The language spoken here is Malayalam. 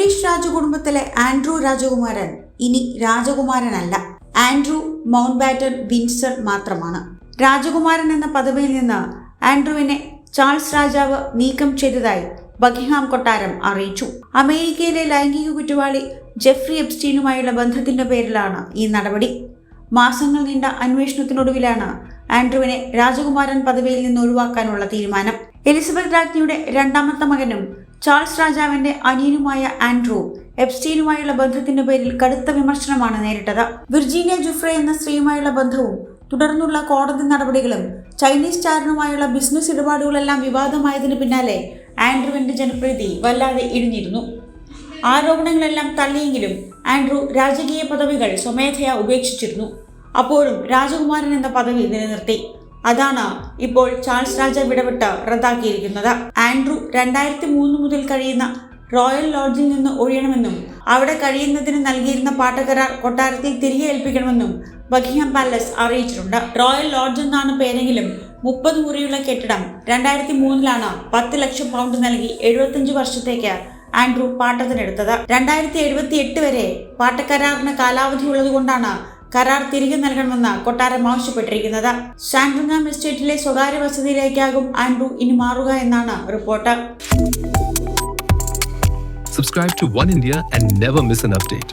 ബ്രിട്ടീഷ് രാജകുടുംബത്തിലെ ആൻഡ്രൂ രാജകുമാരൻ ഇനി രാജകുമാരനല്ല. ആൻഡ്രൂ മൗണ്ട് ബാറ്റൺ വിൻസർ മാത്രമാണ്. രാജകുമാരൻ എന്ന പദവിയിൽ നിന്ന് ആൻഡ്രൂവിനെ ചാൾസ് രാജാവ് നീക്കം ചെയ്തതായി ബക്കിംഗ്ഹാം കൊട്ടാരം അറിയിച്ചു. അമേരിക്കയിലെ ലൈംഗിക കുറ്റവാളി ജെഫ്രി എപ്സ്റ്റീനുമായുള്ള ബന്ധത്തിന്റെ പേരിലാണ് ഈ നടപടി. മാസങ്ങൾ നീണ്ട അന്വേഷണത്തിനൊടുവിലാണ് ആൻഡ്രുവിനെ രാജകുമാരൻ പദവിയിൽ നിന്ന് ഒഴിവാക്കാനുള്ള തീരുമാനം. എലിസബത്ത് രാജ്ഞിയുടെ രണ്ടാമത്തെ മകനും ചാൾസ് രാജാവിന്റെ അനിയനുമായ ആൻഡ്രൂ എപ്സ്റ്റീനുമായുള്ള ബന്ധത്തിന്റെ പേരിൽ കടുത്ത വിമർശനമാണ് നേരിട്ടത്. വിർജീനിയ ജുഫ്രെ എന്ന സ്ത്രീയുമായുള്ള ബന്ധവും തുടർന്നുള്ള കോടതി നടപടികളും ചൈനീസ് ചാരനുമായുള്ള ബിസിനസ് ഇടപാടുകളെല്ലാം വിവാദമായതിനു പിന്നാലെ ആൻഡ്രുവിന്റെ ജനപ്രീതി വല്ലാതെ ഇടിഞ്ഞിരുന്നു. ആരോപണങ്ങളെല്ലാം തള്ളിയെങ്കിലും ആൻഡ്രൂ രാജകീയ പദവികൾ സ്വമേധയാ ഉപേക്ഷിച്ചിരുന്നു. അപ്പോഴും രാജകുമാരൻ എന്ന പദവി നിലനിർത്തി. അതാണ് ഇപ്പോൾ ചാൾസ് രാജ വിടവിട്ട് റദ്ദാക്കിയിരിക്കുന്നത്. ആൻഡ്രു രണ്ടായിരത്തി മൂന്ന് മുതൽ കഴിയുന്ന റോയൽ ലോഡ്ജിൽ നിന്ന് ഒഴിയണമെന്നും അവിടെ കഴിയുന്നതിന് നൽകിയിരുന്ന പാട്ടക്കരാർ കൊട്ടാരത്തിൽ തിരികെ ഏൽപ്പിക്കണമെന്നും ബക്കിംഗ്ഹാം പാലസ് അറിയിച്ചിട്ടുണ്ട്. റോയൽ ലോഡ്ജ് എന്നാണ് പേരെങ്കിലും മുപ്പത് മുറിയുള്ള കെട്ടിടം രണ്ടായിരത്തി മൂന്നിലാണ് പത്ത് ലക്ഷം പൗണ്ട് നൽകി എഴുപത്തഞ്ച് വർഷത്തേക്ക് ആൻഡ്രൂ പാട്ടത്തിനെടുത്തത്. രണ്ടായിരത്തി എഴുപത്തി എട്ട് വരെ പാട്ടക്കരാറിന് കാലാവധി ഉള്ളതുകൊണ്ടാണ് കരാർ തിരികെ നൽകണമെന്ന് കൊട്ടാരം ആവശ്യപ്പെട്ടിരിക്കുന്നത് സാൻഡ്രിങ്ങാം എസ്റ്റേറ്റിലെ സ്വകാര്യ വസതിയിലേക്കാകും ആൻഡ്രു ഇനി മാറുക എന്നാണ് report Subscribe to One India and never miss an update.